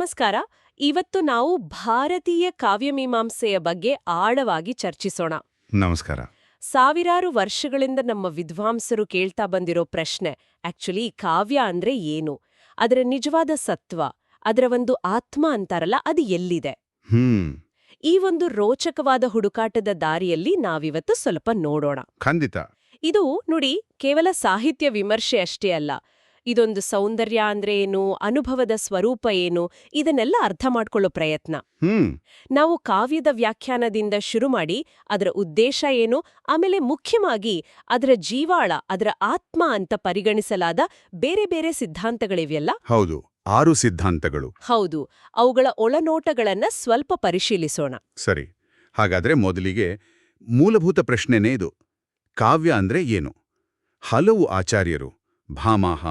ನಮಸ್ಕಾರ. ಇವತ್ತು ನಾವು ಭಾರತೀಯ ಕಾವ್ಯಮೀಮಾಂಸೆಯ ಬಗ್ಗೆ ಆಳವಾಗಿ ಚರ್ಚಿಸೋಣ. ನಮಸ್ಕಾರ. ಸಾವಿರಾರು ವರ್ಷಗಳಿಂದ ನಮ್ಮ ವಿದ್ವಾಂಸರು ಕೇಳ್ತಾ ಬಂದಿರೋ ಪ್ರಶ್ನೆ ಆಕ್ಚುಲಿ ಕಾವ್ಯ ಅಂದ್ರೆ ಏನು? ಅದರ ನಿಜವಾದ ಸತ್ವ ಅದರ ಒಂದು ಆತ್ಮ ಅಂತಾರಲ್ಲ ಅದು ಎಲ್ಲಿದೆ? ಈ ಒಂದು ರೋಚಕವಾದ ಹುಡುಕಾಟದ ದಾರಿಯಲ್ಲಿ ನಾವಿವತ್ತು ಸ್ವಲ್ಪ ನೋಡೋಣ. ಖಂಡಿತ. ಇದು ನೋಡಿ ಕೇವಲ ಸಾಹಿತ್ಯ ವಿಮರ್ಶೆ ಅಷ್ಟೇ ಅಲ್ಲ ಇದೊಂದು ಸೌಂದರ್ಯ ಅಂದ್ರೆ ಏನು? ಅನುಭವದ ಸ್ವರೂಪ ಏನು? ಇದನ್ನೆಲ್ಲ ಅರ್ಥ ಮಾಡ್ಕೊಳ್ಳೋ ಪ್ರಯತ್ನ. ಹ್ಮ್. ನಾವು ಕಾವ್ಯದ ವ್ಯಾಖ್ಯಾನದಿಂದ ಶುರು ಮಾಡಿ ಅದರ ಉದ್ದೇಶ ಏನು? ಆಮೇಲೆ ಮುಖ್ಯವಾಗಿ ಅದರ ಜೀವಾಳ ಅದರ ಆತ್ಮ ಅಂತ ಪರಿಗಣಿಸಲಾದ ಬೇರೆ ಬೇರೆ ಸಿದ್ಧಾಂತಗಳಿವೆಯಲ್ಲ? ಹೌದು. ಆರು ಸಿದ್ಧಾಂತಗಳು. ಹೌದು. ಅವುಗಳ ಒಳನೋಟಗಳನ್ನ ಸ್ವಲ್ಪ ಪರಿಶೀಲಿಸೋಣ. ಸರಿ. ಹಾಗಾದ್ರೆ ಮೊದಲಿಗೆ ಮೂಲಭೂತ ಪ್ರಶ್ನೆನೇ ಇದು. ಕಾವ್ಯ ಅಂದ್ರೆ ಏನು? ಹಲವು ಆಚಾರ್ಯರು ಭಾಮಾಹ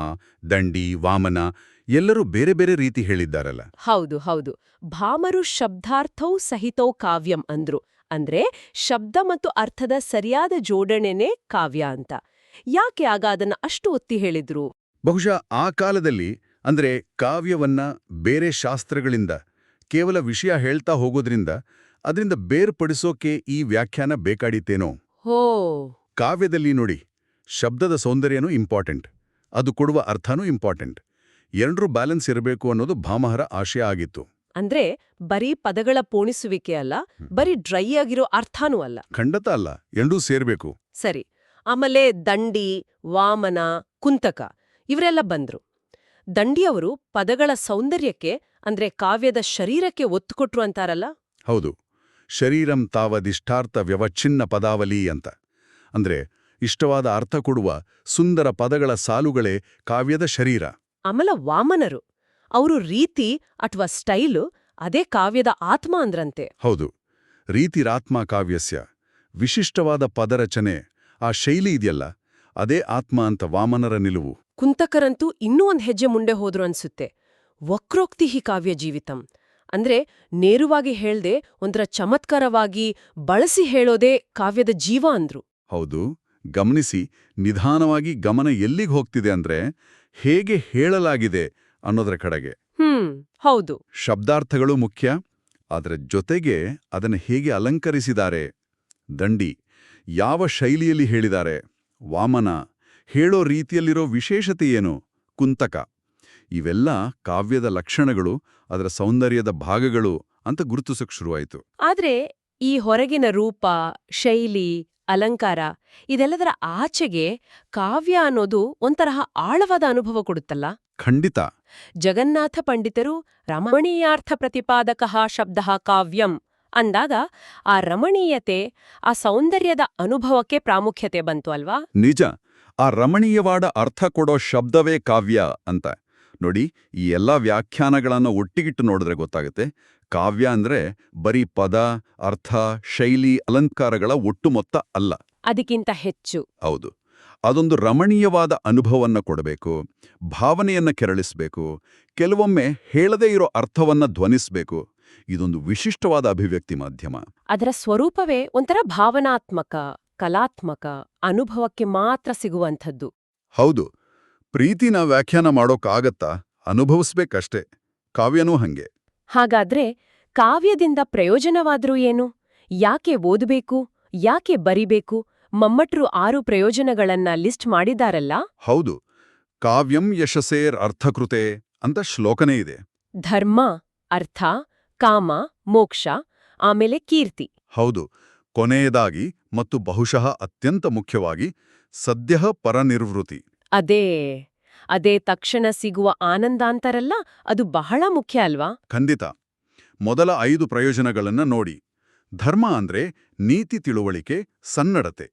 ದಂಡಿ ವಾಮನ ಎಲ್ಲರೂ ಬೇರೆ ಬೇರೆ ರೀತಿ ಹೇಳಿದ್ದಾರಲ್ಲ. ಹೌದು ಹೌದು. ಭಾಮರು ಶಬ್ದಾರ್ಥೌ ಸಹಿತೋ ಕಾವ್ಯಂ ಅಂದ್ರು. ಅಂದ್ರೆ ಶಬ್ದ ಮತ್ತು ಅರ್ಥದ ಸರಿಯಾದ ಜೋಡಣೆನೇ ಕಾವ್ಯ ಅಂತ. ಯಾಕೆ ಆಗ ಅದನ್ನ ಅಷ್ಟು ಒತ್ತಿ ಹೇಳಿದ್ರು? ಬಹುಶಃ ಆ ಕಾಲದಲ್ಲಿ ಅಂದ್ರೆ ಕಾವ್ಯವನ್ನ ಬೇರೆ ಶಾಸ್ತ್ರಗಳಿಂದ ಕೇವಲ ವಿಷಯ ಹೇಳ್ತಾ ಹೋಗೋದ್ರಿಂದ ಅದರಿಂದ ಬೇರ್ಪಡಿಸೋಕೆ ಈ ವ್ಯಾಖ್ಯಾನ ಬೇಕಾಡಿತೇನೋ ಹೋ. ಕಾವ್ಯದಲ್ಲಿ ನೋಡಿ ಶಬ್ದದ ಸೌಂದರ್ಯನೂ ಇಂಪಾರ್ಟೆಂಟ್ ಅದು ಕೊಡುವ ಅರ್ಥನೂ ಇಂಪಾರ್ಟೆಂಟ್ ಎರಡರೂ ಬ್ಯಾಲೆನ್ಸ್ ಇರಬೇಕು ಅನ್ನೋದು ಭಾಮಹರ ಆಶಯ ಆಗಿತ್ತು. ಅಂದ್ರೆ ಬರೀ ಪದಗಳ ಪೋಣಿಸುವಿಕೆ ಅಲ್ಲ ಬರೀ ಡ್ರೈ ಆಗಿರೋ ಅರ್ಥನೂ ಅಲ್ಲ. ಖಂಡತ ಅಲ್ಲ ಎರಡೂ ಸೇರ್ಬೇಕು. ಸರಿ ಆಮೇಲೆ ದಂಡಿ ವಾಮನ ಕುಂತಕ ಇವರೆಲ್ಲ ಬಂದ್ರು. ದಂಡಿಯವರು ಪದಗಳ ಸೌಂದರ್ಯಕ್ಕೆ ಅಂದ್ರೆ ಕಾವ್ಯದ ಶರೀರಕ್ಕೆ ಒತ್ತು ಕೊಟ್ರು ಅಂತಾರಲ್ಲ? ಹೌದು. ಶರೀರಂ ತಾವದಿಷ್ಟಾರ್ಥ ವ್ಯವಚ್ಛಿನ್ನ ಪದಾವಲಿ ಅಂತ. ಅಂದ್ರೆ ಇಷ್ಟವಾದ ಅರ್ಥ ಕೊಡುವ ಸುಂದರ ಪದಗಳ ಸಾಲುಗಳೇ ಕಾವ್ಯದ ಶರೀರ. ಅಮಲ ವಾಮನರು ಅವರು ರೀತಿ ಅಥವಾ ಸ್ಟೈಲು ಅದೇ ಕಾವ್ಯದ ಆತ್ಮ ಅಂದ್ರಂತೆ. ಹೌದು. ರೀತಿರಾತ್ಮ ಕಾವ್ಯಸ್ಯ. ವಿಶಿಷ್ಟವಾದ ಪದರಚನೆ. ಆ ಶೈಲಿ ಇದೆಯಲ್ಲ ಅದೇ ಆತ್ಮ ಅಂತ ವಾಮನರ ನಿಲುವು. ಕುಂತಕರಂತೂ ಇನ್ನೂ ಒಂದು ಹೆಜ್ಜೆ ಮುಂದೆ ಹೋದ್ರು ಅನ್ಸುತ್ತೆ. ವಕ್ರೋಕ್ತಿ ಹಿ ಕಾವ್ಯ ಜೀವಿತಂ. ಅಂದ್ರೆ ನೇರವಾಗಿ ಹೇಳ್ದೆ ಒಂಥರ ಚಮತ್ಕಾರವಾಗಿ ಬಳಸಿ ಹೇಳೋದೇ ಕಾವ್ಯದ ಜೀವ ಅಂದ್ರು. ಹೌದು. ಗಮನಿಸಿ ನಿಧಾನವಾಗಿ ಗಮನ ಎಲ್ಲಿಗೆ ಹೋಗ್ತಿದೆ ಅಂದ್ರೆ ಹೇಗೆ ಹೇಳಲಾಗಿದೆ ಅನ್ನೋದರ ಕಡೆಗೆ. ಹೌದು. ಶಬ್ದಾರ್ಥಗಳು ಮುಖ್ಯ ಅದರ ಜೊತೆಗೆ ಅದನ್ನು ಹೇಗೆ ಅಲಂಕರಿಸಿದ್ದಾರೆ? ದಂಡಿ ಯಾವ ಶೈಲಿಯಲ್ಲಿ ಹೇಳಿದ್ದಾರೆ? ವಾಮನ ಹೇಳೋ ರೀತಿಯಲ್ಲಿರೋ ವಿಶೇಷತೆ ಏನು? ಕುಂತಕ ಇವೆಲ್ಲ ಕಾವ್ಯದ ಲಕ್ಷಣಗಳು ಅದರ ಸೌಂದರ್ಯದ ಭಾಗಗಳು ಅಂತ ಗುರುತಿಸೋಕ್ ಶುರುವಾಯಿತು. ಆದ್ರೆ ಈ ಹೊರಗಿನ ರೂಪ ಶೈಲಿ ಅಲಂಕಾರ ಇದೆಲ್ಲದರ ಆಚೆಗೆ ಕಾವ್ಯ ಅನ್ನೋದು ಒಂತರಹ ಆಳವಾದ ಅನುಭವ ಕೊಡುತ್ತಲ್ಲ? ಖಂಡಿತ. ಜಗನ್ನಾಥ ಪಂಡಿತರು ರಮಣೀಯಾರ್ಥ ಪ್ರತಿಪಾದಕ ಶಬ್ದ ಕಾವ್ಯಂ ಅಂದಾಗ ಆ ರಮಣೀಯತೆ ಆ ಸೌಂದರ್ಯದ ಅನುಭವಕ್ಕೆ ಪ್ರಾಮುಖ್ಯತೆ ಬಂತು ಅಲ್ವಾ? ನಿಜ. ಆ ರಮಣೀಯವಾದ ಅರ್ಥ ಕೊಡೋ ಶಬ್ದವೇ ಕಾವ್ಯ ಅಂತ. ನೋಡಿ ಈ ಎಲ್ಲ ವ್ಯಾಖ್ಯಾನಗಳನ್ನು ಒಟ್ಟಿಗಿಟ್ಟು ನೋಡಿದ್ರೆ ಗೊತ್ತಾಗುತ್ತೆ. ಕಾವ್ಯ ಅಂದ್ರೆ ಬರೀ ಪದ ಅರ್ಥ ಶೈಲಿ ಅಲಂಕಾರಗಳ ಒಟ್ಟು ಮೊತ್ತ ಅಲ್ಲ. ಅದಕ್ಕಿಂತ ಹೆಚ್ಚು. ಹೌದು. ಅದೊಂದು ರಮಣೀಯವಾದ ಅನುಭವವನ್ನ ಕೊಡಬೇಕು ಭಾವನೆಯನ್ನ ಕೆರಳಿಸಬೇಕು ಕೆಲವೊಮ್ಮೆ ಹೇಳದೇ ಇರೋ ಅರ್ಥವನ್ನ ಧ್ವನಿಸಬೇಕು. ಇದೊಂದು ವಿಶಿಷ್ಟವಾದ ಅಭಿವ್ಯಕ್ತಿ ಮಾಧ್ಯಮ. ಅದರ ಸ್ವರೂಪವೇ ಒಂಥರ ಭಾವನಾತ್ಮಕ ಕಲಾತ್ಮಕ ಅನುಭವಕ್ಕೆ ಮಾತ್ರ ಸಿಗುವಂಥದ್ದು. ಹೌದು. ಪ್ರೀತಿನ ವ್ಯಾಖ್ಯಾನ ಮಾಡೋಕ್ಕಾಗತ್ತಾ ಅನುಭವಿಸ್ಬೇಕಷ್ಟೇ. ಕಾವ್ಯನೂ ಹಂಗೆ. ಹಾಗಾದ್ರೆ ಕಾವ್ಯದಿಂದ ಪ್ರಯೋಜನವಾದ್ರೂ ಏನು? ಯಾಕೆ ಓದಬೇಕು? ಯಾಕೆ ಬರಿಬೇಕು? ಮಮ್ಮಟ್ರು ಆರು ಪ್ರಯೋಜನಗಳನ್ನ ಲಿಸ್ಟ್ ಮಾಡಿದಾರಲ್ಲ ಹೌದು. ಕಾವ್ಯಂ ಯಶಸೇರ್ ಅರ್ಥಕೃತೆ ಅಂತ ಶ್ಲೋಕನೇ ಇದೆ. ಧರ್ಮ ಅರ್ಥ ಕಾಮ ಮೋಕ್ಷ ಆಮೇಲೆ ಕೀರ್ತಿ. ಹೌದು. ಕೊನೆಯದಾಗಿ ಮತ್ತು ಬಹುಶಃ ಅತ್ಯಂತ ಮುಖ್ಯವಾಗಿ ಸದ್ಯ ಪರನಿರ್ವೃತಿ. ಅದೇ. ಅದೇ ತಕ್ಷಣ ಸಿಗುವ ಆನಂದಾಂತರಲ್ಲ ಅದು ಬಹಳ ಮುಖ್ಯ ಅಲ್ವಾ? ಖಂಡಿತ. ಮೊದಲ ಐದು ಪ್ರಯೋಜನಗಳನ್ನ ನೋಡಿ. ಧರ್ಮ ಅಂದ್ರೆ ನೀತಿ ತಿಳುವಳಿಕೆ ಸನ್ನಡತೆ.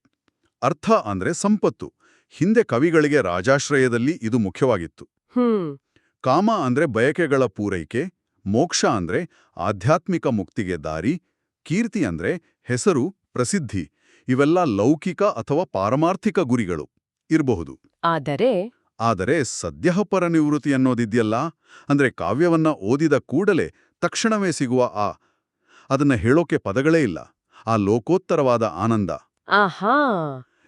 ಅರ್ಥ ಅಂದ್ರೆ ಸಂಪತ್ತು. ಹಿಂದೆ ಕವಿಗಳಿಗೆ ರಾಜಾಶ್ರಯದಲ್ಲಿ ಇದು ಮುಖ್ಯವಾಗಿತ್ತು. ಹ್ಮ್. ಕಾಮ ಅಂದ್ರೆ ಬಯಕೆಗಳ ಪೂರೈಕೆ ಮೋಕ್ಷ ಅಂದ್ರೆ ಆಧ್ಯಾತ್ಮಿಕ ಮುಕ್ತಿಗೆ ದಾರಿ ಕೀರ್ತಿ ಅಂದ್ರೆ ಹೆಸರು ಪ್ರಸಿದ್ಧಿ. ಇವೆಲ್ಲ ಲೌಕಿಕ ಅಥವಾ ಪಾರಮಾರ್ಥಿಕ ಗುರಿಗಳು. ಇರಬಹುದು. ಆದರೆ ಆದರೆ ಸದ್ಯಹಪರ ನಿವೃತ್ತಿ ಅನ್ನೋದಿದ್ಯಲ್ಲ ಅಂದ್ರೆ ಕಾವ್ಯವನ್ನ ಓದಿದ ಕೂಡಲೇ ತಕ್ಷಣವೇ ಸಿಗುವ ಆ ಅದನ್ನ ಹೇಳೋಕೆ ಪದಗಳೇ ಇಲ್ಲ ಆ ಲೋಕೋತ್ತರವಾದ ಆನಂದ. ಆಹಾ!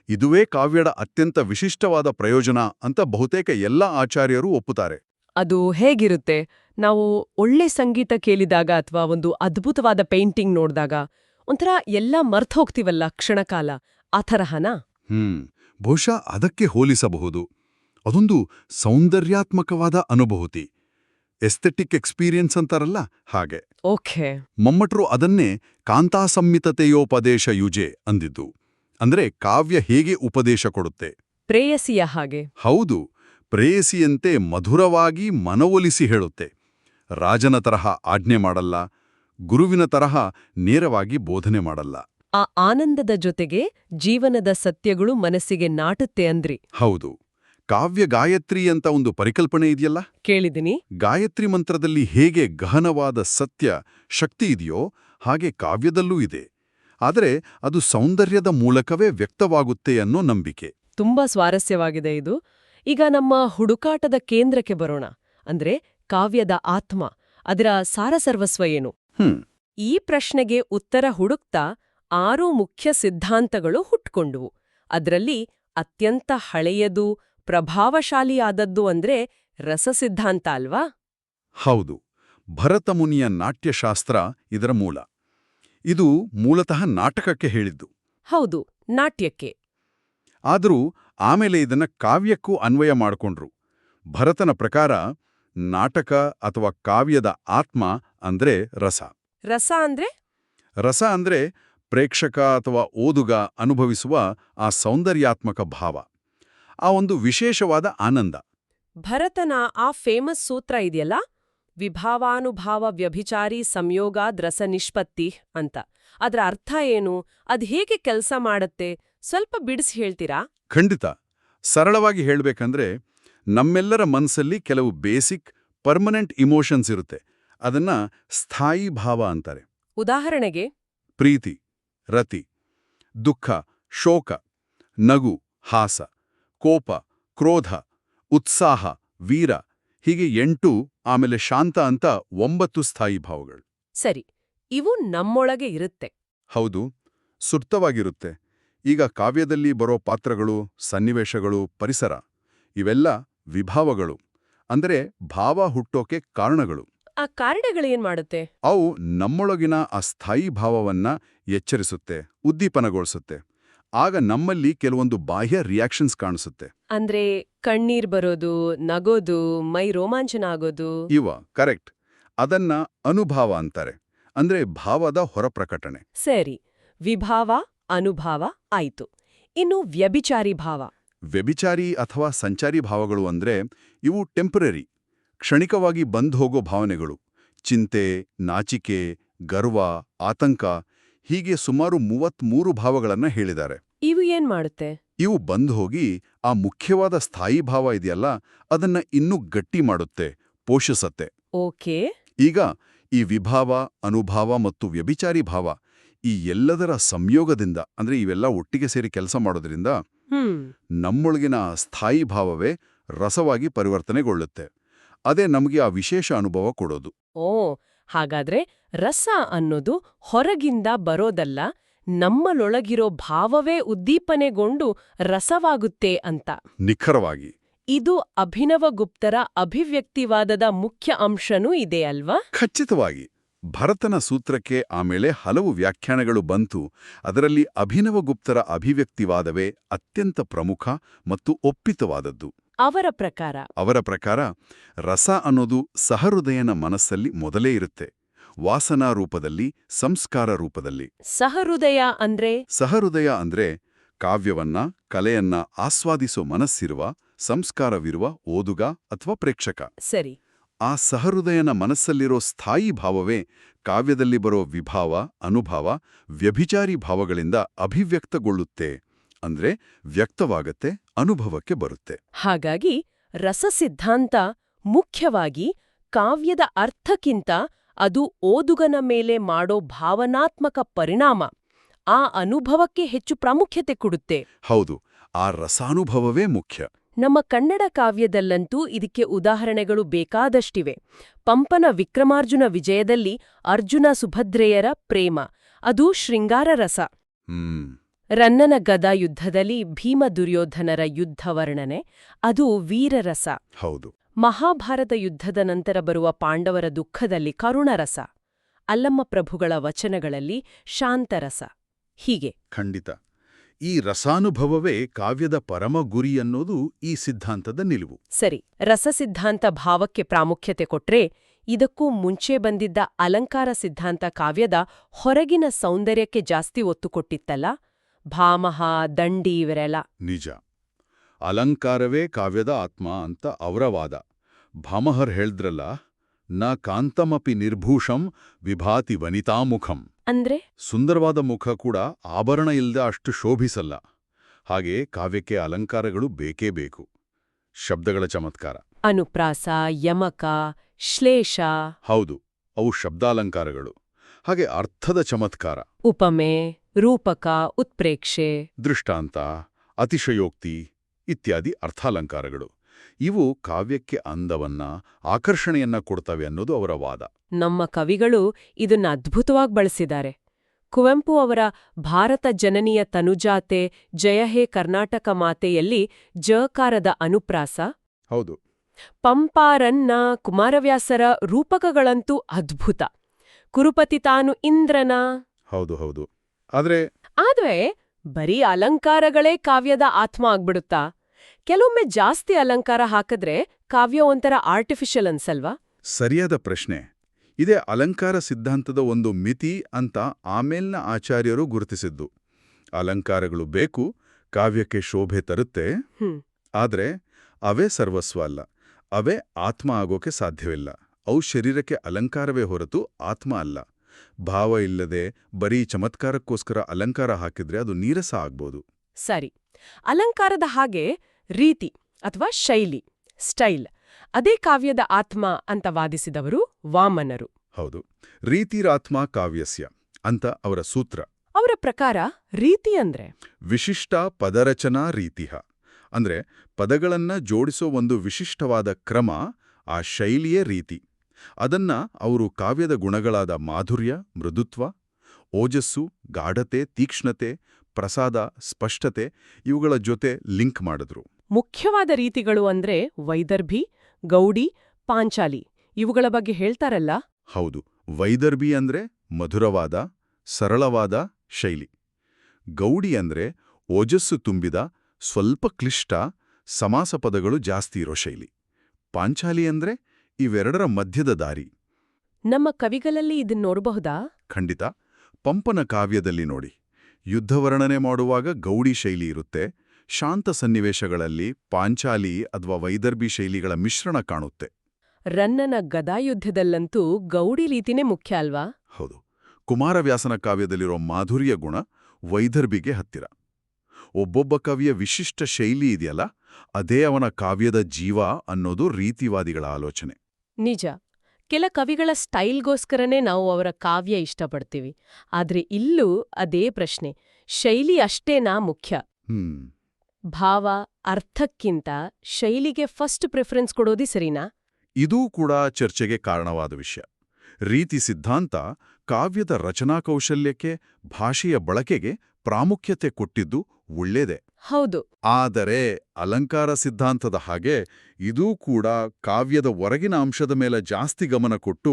ಇದುವೇ ಕಾವ್ಯದ ಅತ್ಯಂತ ವಿಶಿಷ್ಟವಾದ ಪ್ರಯೋಜನ ಅಂತ ಬಹುತೇಕ ಎಲ್ಲ ಆಚಾರ್ಯರು ಒಪ್ಪುತ್ತಾರೆ. ಅದು ಹೇಗಿರುತ್ತೆ? ನಾವು ಒಳ್ಳೆ ಸಂಗೀತ ಕೇಳಿದಾಗ ಅಥವಾ ಒಂದು ಅದ್ಭುತವಾದ ಪೇಂಟಿಂಗ್ ನೋಡಿದಾಗ ಒಂಥರ ಎಲ್ಲ ಮರ್ತ್ ಹೋಗ್ತೀವಲ್ಲ ಕ್ಷಣಕಾಲ ಆ ತರಹನಾ? ಹ್ಮ್ ಬಹುಶಃ ಅದಕ್ಕೆ ಹೋಲಿಸಬಹುದು. ಅದೊಂದು ಸೌಂದರ್ಯಾತ್ಮಕವಾದ ಅನುಭೂತಿ. ಎಸ್ಥೆಟಿಕ್ ಎಕ್ಸ್ಪೀರಿಯನ್ಸ್ ಅಂತಾರಲ್ಲ ಹಾಗೆ. ಓಕೆ. ಮಮ್ಮಟ್ರು ಅದನ್ನೇ ಕಾಂತಾಸಂಹಿತತೆಯೋಪದೇಶ ಯುಜೆ ಅಂದಿದ್ದು. ಅಂದ್ರೆ ಕಾವ್ಯ ಹೇಗೆ ಉಪದೇಶ ಕೊಡುತ್ತೆ? ಪ್ರೇಯಸಿಯ ಹಾಗೆ. ಹೌದು. ಪ್ರೇಯಸಿಯಂತೆ ಮಧುರವಾಗಿ ಮನವೊಲಿಸಿ ಹೇಳುತ್ತೆ. ರಾಜನ ತರಹ ಆಜ್ಞೆ ಮಾಡಲ್ಲ. ಗುರುವಿನ ತರಹ ನೇರವಾಗಿ ಬೋಧನೆ ಮಾಡಲ್ಲ. ಆ ಆನಂದದ ಜೊತೆಗೆ ಜೀವನದ ಸತ್ಯಗಳು ಮನಸ್ಸಿಗೆ ನಾಟುತ್ತೆ ಅಂದ್ರಿ. ಹೌದು. ಕಾವ್ಯ ಗಾಯತ್ರಿ ಅಂತ ಒಂದು ಪರಿಕಲ್ಪನೆ ಇದೆಯಲ್ಲ? ಕೇಳಿದಿನಿ ಗಾಯತ್ರಿ ಮಂತ್ರದಲ್ಲಿ ಹೇಗೆ ಗಹನವಾದ ಸತ್ಯ ಶಕ್ತಿ ಇದೆಯೋ ಹಾಗೆ ಕಾವ್ಯದಲ್ಲೂ ಇದೆ. ಆದರೆ ಅದು ಸೌಂದರ್ಯದ ಮೂಲಕವೇ ವ್ಯಕ್ತವಾಗುತ್ತೆ ಅನ್ನೋ ನಂಬಿಕೆ. ತುಂಬಾ ಸ್ವಾರಸ್ಯವಾಗಿದೆ ಇದು. ಈಗ ನಮ್ಮ ಹುಡುಕಾಟದ ಕೇಂದ್ರಕ್ಕೆ ಬರೋಣ. ಅಂದ್ರೆ ಕಾವ್ಯದ ಆತ್ಮ ಅದರ ಸಾರಸರ್ವಸ್ವ ಏನು? ಹ್ಮ್. ಈ ಪ್ರಶ್ನೆಗೆ ಉತ್ತರ ಹುಡುಕ್ತಾ ಆರು ಮುಖ್ಯ ಸಿದ್ಧಾಂತಗಳು ಹುಟ್ಕೊಂಡುವು. ಅದರಲ್ಲಿ ಅತ್ಯಂತ ಹಳೆಯದು ಪ್ರಭಾವಶಾಲಿಯಾದದ್ದು ಅಂದ್ರೆ ರಸಸಿದ್ಧಾಂತ ಅಲ್ವಾ? ಹೌದು. ಭರತಮುನಿಯ ನಾಟ್ಯಶಾಸ್ತ್ರ ಇದರ ಮೂಲ. ಇದು ಮೂಲತಃ ನಾಟಕಕ್ಕೆ ಹೇಳಿದ್ದು. ಹೌದು ನಾಟ್ಯಕ್ಕೆ. ಆದರೂ ಆಮೇಲೆ ಇದನ್ನ ಕಾವ್ಯಕ್ಕೂ ಅನ್ವಯ ಮಾಡಿಕೊಂಡ್ರು. ಭರತನ ಪ್ರಕಾರ ನಾಟಕ ಅಥವಾ ಕಾವ್ಯದ ಆತ್ಮ ಅಂದ್ರೆ ರಸ. ರಸ ಅಂದ್ರೆ? ರಸ ಅಂದ್ರೆ ಪ್ರೇಕ್ಷಕ ಅಥವಾ ಓದುಗ ಅನುಭವಿಸುವ ಆ ಸೌಂದರ್ಯಾತ್ಮಕ ಭಾವ. ಆ ಒಂದು ವಿಶೇಷವಾದ ಆನಂದ. ಭರತನ ಆ ಫೇಮಸ್ ಸೂತ್ರ ಇದೆಯಲ್ಲ? ವಿಭಾವಾನುಭಾವ ವ್ಯಭಿಚಾರಿ ಸಂಯೋಗ ದ್ರಸ ನಿಷ್ಪತ್ತಿ ಅಂತ. ಅದರ ಅರ್ಥ ಏನು? ಅದು ಹೇಗೆ ಕೆಲಸ ಮಾಡುತ್ತೆ? ಸ್ವಲ್ಪ ಬಿಡಿಸಿ ಹೇಳ್ತೀರಾ? ಖಂಡಿತ. ಸರಳವಾಗಿ ಹೇಳಬೇಕಂದ್ರೆ ನಮ್ಮೆಲ್ಲರ ಮನಸ್ಸಲ್ಲಿ ಕೆಲವು ಬೇಸಿಕ್ ಪರ್ಮನೆಂಟ್ ಇಮೋಷನ್ಸ್ ಇರುತ್ತೆ. ಅದನ್ನ ಸ್ಥಾಯಿ ಭಾವ ಅಂತಾರೆ. ಉದಾಹರಣೆಗೆ? ಪ್ರೀತಿ ರತಿ ದುಃಖ ಶೋಕ ನಗು ಹಾಸ. ಕೋಪ ಕ್ರೋಧ ಉತ್ಸಾಹ ವೀರ ಹೀಗೆ ಎಂಟು ಆಮೇಲೆ ಶಾಂತ ಅಂತ ಒಂಬತ್ತು ಸ್ಥಾಯಿ ಭಾವಗಳು. ಸರಿ ಇವು ನಮ್ಮೊಳಗೆ ಇರುತ್ತೆ. ಹೌದು ಸುಪ್ತವಾಗಿರುತ್ತೆ. ಈಗ ಕಾವ್ಯದಲ್ಲಿ ಬರೋ ಪಾತ್ರಗಳು ಸನ್ನಿವೇಶಗಳು ಪರಿಸರ ಇವೆಲ್ಲ ವಿಭಾವಗಳು ಅಂದರೆ ಭಾವ ಹುಟ್ಟೋಕೆ ಕಾರಣಗಳು. ಆ ಕಾರಣಗಳೇನ್ ಮಾಡುತ್ತೆ? ಅವು ನಮ್ಮೊಳಗಿನ ಆ ಸ್ಥಾಯಿ ಭಾವವನ್ನ ಎಚ್ಚರಿಸುತ್ತೆ ಉದ್ದೀಪನಗೊಳಿಸುತ್ತೆ. ಆಗ ನಮ್ಮಲ್ಲಿ ಕೆಲವೊಂದು ಬಾಹ್ಯ ರಿಯಾಕ್ಷನ್ಸ್ ಕಾಣಿಸುತ್ತೆ. ಅಂದ್ರೆ ಕಣ್ಣೀರ್ ಬರೋದು ನಗೋದು ಮೈ ರೋಮಾಂಚನ ಆಗೋದು. ಇವ ಕರೆಕ್ಟ್ ಅದನ್ನ ಅನುಭಾವ ಅಂತಾರೆ. ಅಂದ್ರೆ ಭಾವದ ಹೊರಪ್ರಕಟಣೆ. ಸರಿ. ವಿಭಾವ ಅನುಭಾವ ಆಯ್ತು. ಇನ್ನು ವ್ಯಭಿಚಾರಿ ಭಾವ. ವ್ಯಭಿಚಾರಿ ಅಥವಾ ಸಂಚಾರಿ ಭಾವಗಳು ಅಂದ್ರೆ ಇವು ಟೆಂಪರರಿ ಕ್ಷಣಿಕವಾಗಿ ಬಂದ್ ಹೋಗೋ ಭಾವನೆಗಳು. ಚಿಂತೆ ನಾಚಿಕೆ ಗರ್ವ ಆತಂಕ ಹೀಗೆ ಸುಮಾರು ಮೂವತ್ಮೂರು ಭಾವಗಳನ್ನ ಹೇಳಿದ್ದಾರೆ. ಇವು ಏನ್ ಮಾಡುತ್ತೆ? ಇವು ಬಂದು ಹೋಗಿ ಆ ಮುಖ್ಯವಾದ ಸ್ಥಾಯಿ ಭಾವ ಇದೆಯಲ್ಲ ಅದನ್ನ ಇನ್ನೂ ಗಟ್ಟಿ ಮಾಡುತ್ತೆ ಪೋಷಿಸತ್ತೆ. ಓಕೆ. ಈಗ ಈ ವಿಭಾವ ಅನುಭಾವ ಮತ್ತು ವ್ಯಭಿಚಾರಿ ಭಾವ ಈ ಎಲ್ಲದರ ಸಂಯೋಗದಿಂದ ಅಂದ್ರೆ ಇವೆಲ್ಲ ಒಟ್ಟಿಗೆ ಸೇರಿ ಕೆಲಸ ಮಾಡೋದ್ರಿಂದ ನಮ್ಮೊಳಗಿನ ಸ್ಥಾಯಿ ಭಾವವೇ ರಸವಾಗಿ ಪರಿವರ್ತನೆಗೊಳ್ಳುತ್ತೆ. ಅದೇ ನಮಗೆ ಆ ವಿಶೇಷ ಅನುಭವ ಕೊಡೋದು. ಓ ಹಾಗಾದ್ರೆ ರಸ ಅನ್ನೋದು ಹೊರಗಿಂದ ಬರೋದಲ್ಲ ನಮ್ಮಲೊಳಗಿರೋ ಭಾವವೇ ಉದ್ದೀಪನೆಗೊಂಡು ರಸವಾಗುತ್ತೆ ಅಂತ. ನಿಖರವಾಗಿ. ಇದು ಅಭಿನವಗುಪ್ತರ ಅಭಿವ್ಯಕ್ತಿವಾದದ ಮುಖ್ಯ ಅಂಶನೂ ಇದೆ ಅಲ್ವಾ? ಖಚಿತವಾಗಿ. ಭರತನ ಸೂತ್ರಕ್ಕೆ ಆಮೇಲೆ ಹಲವು ವ್ಯಾಖ್ಯಾನಗಳು ಬಂತು. ಅದರಲ್ಲಿ ಅಭಿನವಗುಪ್ತರ ಅಭಿವ್ಯಕ್ತಿವಾದವೇ ಅತ್ಯಂತ ಪ್ರಮುಖ ಮತ್ತು ಒಪ್ಪಿತವಾದದ್ದು. ಅವರ ಪ್ರಕಾರ. ಅವರ ಪ್ರಕಾರ ರಸ ಅನ್ನೋದು ಸಹೃದಯನ ಮನಸ್ಸಲ್ಲಿ ಮೊದಲೇ ಇರುತ್ತೆ. ವಾಸನಾ ರೂಪದಲ್ಲಿ ಸಂಸ್ಕಾರ ರೂಪದಲ್ಲಿ. ಸಹೃದಯ ಅಂದ್ರೆ? ಸಹೃದಯ ಅಂದ್ರೆ ಕಾವ್ಯವನ್ನ ಕಲೆಯನ್ನ ಆಸ್ವಾದಿಸೋ ಮನಸ್ಸಿರುವ ಸಂಸ್ಕಾರವಿರುವ ಓದುಗ ಅಥವಾ ಪ್ರೇಕ್ಷಕ. ಸರಿ. ಆ ಸಹೃದಯನ ಮನಸ್ಸಲ್ಲಿರೋ ಸ್ಥಾಯಿ ಭಾವವೇ ಕಾವ್ಯದಲ್ಲಿ ಬರೋ ವಿಭಾವ ಅನುಭವ ವ್ಯಭಿಚಾರಿ ಭಾವಗಳಿಂದ ಅಭಿವ್ಯಕ್ತಗೊಳ್ಳುತ್ತೆ. ಅಂದ್ರೆ ವ್ಯಕ್ತವಾಗತ್ತೆ ಅನುಭವಕ್ಕೆ ಬರುತ್ತೆ. ಹಾಗಾಗಿ ರಸ ಸಿದ್ಧಾಂತ ಮುಖ್ಯವಾಗಿ ಕಾವ್ಯದ ಅರ್ಥಕ್ಕಿಂತ ಅದು ಓದುಗನ ಮೇಲೆ ಮಾಡೋ ಭಾವನಾತ್ಮಕ ಪರಿಣಾಮ ಆ ಅನುಭವಕ್ಕೆ ಹೆಚ್ಚು ಪ್ರಾಮುಖ್ಯತೆ ಕೊಡುತ್ತೆ. ಹೌದು ಆ ರಸಾನುಭವವೇ ಮುಖ್ಯ. ನಮ್ಮ ಕನ್ನಡ ಕಾವ್ಯದಲ್ಲಂತೂ ಇದಕ್ಕೆ ಉದಾಹರಣೆಗಳು ಬೇಕಾದಷ್ಟಿವೆ. ಪಂಪನ ವಿಕ್ರಮಾರ್ಜುನ ವಿಜಯದಲ್ಲಿ ಅರ್ಜುನ ಸುಭದ್ರೆಯರ ಪ್ರೇಮ ಅದು ಶೃಂಗಾರ ರಸ. ಹ್ಮ್. ರನ್ನನ ಗದಾ ಯುದ್ಧದಲ್ಲಿ ಭೀಮ ದುರ್ಯೋಧನರ ಯುದ್ಧ ವರ್ಣನೆ ಅದು ವೀರರಸ. ಹೌದು. ಮಹಾಭಾರತ ಯುದ್ಧದ ನಂತರ ಬರುವ ಪಾಂಡವರ ದುಃಖದಲ್ಲಿ ಕರುಣರಸ. ಅಲ್ಲಮ್ಮ ಪ್ರಭುಗಳ ವಚನಗಳಲ್ಲಿ ಶಾಂತರಸ. ಹೀಗೆ. ಖಂಡಿತ. ಈ ರಸಾನುಭವವೇ ಕಾವ್ಯದ ಪರಮ ಗುರಿ ಅನ್ನೋದು ಈ ಸಿದ್ಧಾಂತದ ನಿಲುವು. ಸರಿ ರಸ ಸಿದ್ಧಾಂತ ಭಾವಕ್ಕೆ ಪ್ರಾಮುಖ್ಯತೆ ಕೊಟ್ರೆ ಇದಕ್ಕೂ ಮುಂಚೆ ಬಂದಿದ್ದ ಅಲಂಕಾರ ಸಿದ್ಧಾಂತ ಕಾವ್ಯದ ಹೊರಗಿನ ಸೌಂದರ್ಯಕ್ಕೆ ಜಾಸ್ತಿ ಒತ್ತು ಕೊಟ್ಟಿತ್ತಲ್ಲ? ಭಾಮಹ ದಂಡಿ ಇವರೆಲ್ಲ. ನಿಜ. ಅಲಂಕಾರವೇ ಕಾವ್ಯದ ಆತ್ಮ ಅಂತ ಅವರ ವಾದ. ಭಾಮಹರ್ ಹೇಳ್ದ್ರಲ್ಲ ನ ಕಾಂತಮಪಿ ನಿರ್ಭೂಷಂ ವಿಭಾತಿ ವನಿತಾಮುಖಂ. ಅಂದ್ರೆ? ಸುಂದರವಾದ ಮುಖ ಕೂಡ ಆಭರಣ ಇಲ್ಲದ ಅಷ್ಟು ಶೋಭಿಸಲ್ಲ. ಹಾಗೆ ಕಾವ್ಯಕ್ಕೆ ಅಲಂಕಾರಗಳು ಬೇಕೇ ಬೇಕು. ಶಬ್ದಗಳ ಚಮತ್ಕಾರ. ಅನುಪ್ರಾಸ ಯಮಕ ಶ್ಲೇಷ. ಹೌದು ಅವು ಶಬ್ದಾಲಂಕಾರಗಳು. ಹಾಗೆ ಅರ್ಥದ ಚಮತ್ಕಾರ. ಉಪಮೆ ರೂಪಕ ಉತ್ಪ್ರೇಕ್ಷೆ. ದೃಷ್ಟಾಂತ ಅತಿಶಯೋಕ್ತಿ ಇತ್ಯಾದಿ ಅರ್ಥಾಲಂಕಾರಗಳು. ಇವು ಕಾವ್ಯಕ್ಕೆ ಅಂದವನ್ನ ಆಕರ್ಷಣೆಯನ್ನ ಕೊಡ್ತವೆ ಅನ್ನೋದು ಅವರ ವಾದ. ನಮ್ಮ ಕವಿಗಳು ಇದನ್ನ ಅದ್ಭುತವಾಗಿ ಬಳಸಿದ್ದಾರೆ. ಕುವೆಂಪು ಅವರ ಭಾರತ ಜನನಿಯ ತನುಜಾತೆ ಜಯ ಹೇ ಕರ್ನಾಟಕ ಮಾತೆಯಲ್ಲಿ ಜಕಾರದ ಅನುಪ್ರಾಸ. ಹೌದು. ಪಂಪಾರನ್ನ ಕುಮಾರವ್ಯಾಸರ ರೂಪಕಗಳಂತೂ ಅದ್ಭುತ. ಕುರುಪತಿ ತಾನು ಇಂದ್ರನ. ಹೌದು ಹೌದು. ಆದ್ರೆ ಆದ್ರೆ ಬರೀ ಅಲಂಕಾರಗಳೇ ಕಾವ್ಯದ ಆತ್ಮ ಆಗ್ಬಿಡುತ್ತಾ? ಕೆಲವೊಮ್ಮೆ ಜಾಸ್ತಿ ಅಲಂಕಾರ ಹಾಕಿದ್ರೆ ಕಾವ್ಯ ಒಂಥರ ಆರ್ಟಿಫಿಷಿಯಲ್ ಅನ್ಸಲ್ವಾ? ಸರಿಯಾದ ಪ್ರಶ್ನೆ. ಇದೇ ಅಲಂಕಾರ ಸಿದ್ಧಾಂತದ ಒಂದು ಮಿತಿ ಅಂತ ಆಮೇಲ್ನ ಆಚಾರ್ಯರು ಗುರುತಿಸಿದ್ದು. ಅಲಂಕಾರಗಳು ಬೇಕು ಕಾವ್ಯಕ್ಕೆ ಶೋಭೆ ತರುತ್ತೆ. ಆದರೆ ಆದ್ರೆ ಅವೇ ಸರ್ವಸ್ವ ಅಲ್ಲ. ಅವೇ ಆತ್ಮ ಆಗೋಕೆ ಸಾಧ್ಯವಿಲ್ಲ. ಅವು ಶರೀರಕ್ಕೆ ಅಲಂಕಾರವೇ ಹೊರತು ಆತ್ಮ ಅಲ್ಲ. ಭಾವ ಇಲ್ಲದೆ ಬರೀ ಚಮತ್ಕಾರಕ್ಕೋಸ್ಕರ ಅಲಂಕಾರ ಹಾಕಿದ್ರೆ ಅದು ನೀರಸ ಆಗ್ಬೋದು. ಸರಿ. ಅಲಂಕಾರದ ಹಾಗೆ ರೀತಿ ಅಥವಾ ಶೈಲಿ ಸ್ಟೈಲ್ ಅದೇ ಕಾವ್ಯದ ಆತ್ಮ ಅಂತ ವಾದಿಸಿದವರು ವಾಮನರು. ಹೌದು. ರೀತಿರಾತ್ಮ ಕಾವ್ಯಸ್ಯ ಅಂತ ಅವರ ಸೂತ್ರ. ಅವರ ಪ್ರಕಾರ ರೀತಿ ಅಂದ್ರೆ? ವಿಶಿಷ್ಟ ಪದರಚನಾ ರೀತಿಹ. ಅಂದ್ರೆ ಪದಗಳನ್ನ ಜೋಡಿಸೋ ಒಂದು ವಿಶಿಷ್ಟವಾದ ಕ್ರಮ ಆ ಶೈಲಿಯೇ ರೀತಿ. ಅದನ್ನ ಅವರು ಕಾವ್ಯದ ಗುಣಗಳಾದ ಮಾಧುರ್ಯ ಮೃದುತ್ವ ಓಜಸ್ಸು ಗಾಢತೆ ತೀಕ್ಷ್ಣತೆ ಪ್ರಸಾದ ಸ್ಪಷ್ಟತೆ ಇವುಗಳ ಜೊತೆ ಲಿಂಕ್ ಮಾಡಿದ್ರು. ಮುಖ್ಯವಾದ ರೀತಿಗಳು ಅಂದ್ರೆ ವೈದರ್ಭಿ ಗೌಡಿ ಪಾಂಚಾಲಿ ಇವುಗಳ ಬಗ್ಗೆ ಹೇಳ್ತಾರಲ್ಲ? ಹೌದು. ವೈದರ್ಭಿ ಅಂದ್ರೆ ಮಧುರವಾದ ಸರಳವಾದ ಶೈಲಿ. ಗೌಡಿ ಅಂದ್ರೆ ಓಜಸ್ಸು ತುಂಬಿದ ಸ್ವಲ್ಪ ಕ್ಲಿಷ್ಟ ಸಮಾಸ ಪದಗಳು ಜಾಸ್ತಿ ಇರೋ ಶೈಲಿ. ಪಾಂಚಾಲಿ ಅಂದ್ರೆ ಇವೆರಡರ ಮಧ್ಯದ ದಾರಿ. ನಮ್ಮ ಕವಿಗಳಲ್ಲಿ ಇದನ್ನ ನೋಡಬಹುದಾ? ಖಂಡಿತ. ಪಂಪನ ಕಾವ್ಯದಲ್ಲಿ ನೋಡಿ. ಯುದ್ಧವರ್ಣನೆ ಮಾಡುವಾಗ ಗೌಡಿ ಶೈಲಿ ಇರುತ್ತೆ. ಶಾಂತ ಸನ್ನಿವೇಶಗಳಲ್ಲಿ ಪಾಂಚಾಲಿ ಅಥವಾ ವೈದರ್ಭಿ ಶೈಲಿಗಳ ಮಿಶ್ರಣ ಕಾಣುತ್ತೆ. ರನ್ನನ ಗದಾಯುದ್ಧದಲ್ಲಂತೂ ಗೌಡಿ ರೀತಿನೇ ಮುಖ್ಯ ಅಲ್ವಾ? ಹೌದು. ಕುಮಾರವ್ಯಾಸನ ಕಾವ್ಯದಲ್ಲಿರೋ ಮಾಧುರ್ಯ ಗುಣ ವೈದರ್ಭಿಗೆ ಹತ್ತಿರ. ಒಬ್ಬೊಬ್ಬ ಕವಿಯ ವಿಶಿಷ್ಟ ಶೈಲಿ ಇದೆಯಲ್ಲ ಅದೇ ಅವನ ಕಾವ್ಯದ ಜೀವ ಅನ್ನೋದು ರೀತಿವಾದಿಗಳ ಆಲೋಚನೆ. ನಿಜ ಕೆಲ ಕವಿಗಳ ಸ್ಟೈಲ್ಗೋಸ್ಕರನೇ ನಾವು ಅವರ ಕಾವ್ಯ ಇಷ್ಟಪಡ್ತೀವಿ ಆದ್ರೆ ಇಲ್ಲೂ ಅದೇ ಪ್ರಶ್ನೆ ಶೈಲಿ ಅಷ್ಟೇನಾ ಮುಖ್ಯ? ಭಾವ ಅರ್ಥಕ್ಕಿಂತ ಶೈಲಿಗೆ ಫಸ್ಟ್ ಪ್ರಿಫರೆನ್ಸ್ ಕೊಡೋದಿ ಸರಿನಾ? ಇದೂ ಕೂಡ ಚರ್ಚೆಗೆ ಕಾರಣವಾದ ವಿಷಯ. ರೀತಿ ಸಿದ್ಧಾಂತ ಕಾವ್ಯದ ರಚನಾ ಕೌಶಲ್ಯಕ್ಕೆ ಭಾಷೆಯ ಬಳಕೆಗೆ ಪ್ರಾಮುಖ್ಯತೆ ಕೊಟ್ಟಿದ್ದು ಒಳ್ಳೇದೆ. ಹೌದು. ಆದರೆ ಅಲಂಕಾರ ಸಿದ್ಧಾಂತದ ಹಾಗೆ ಇದೂ ಕೂಡ ಕಾವ್ಯದ ಹೊರಗಿನ ಅಂಶದ ಮೇಲೆ ಜಾಸ್ತಿ ಗಮನ ಕೊಟ್ಟು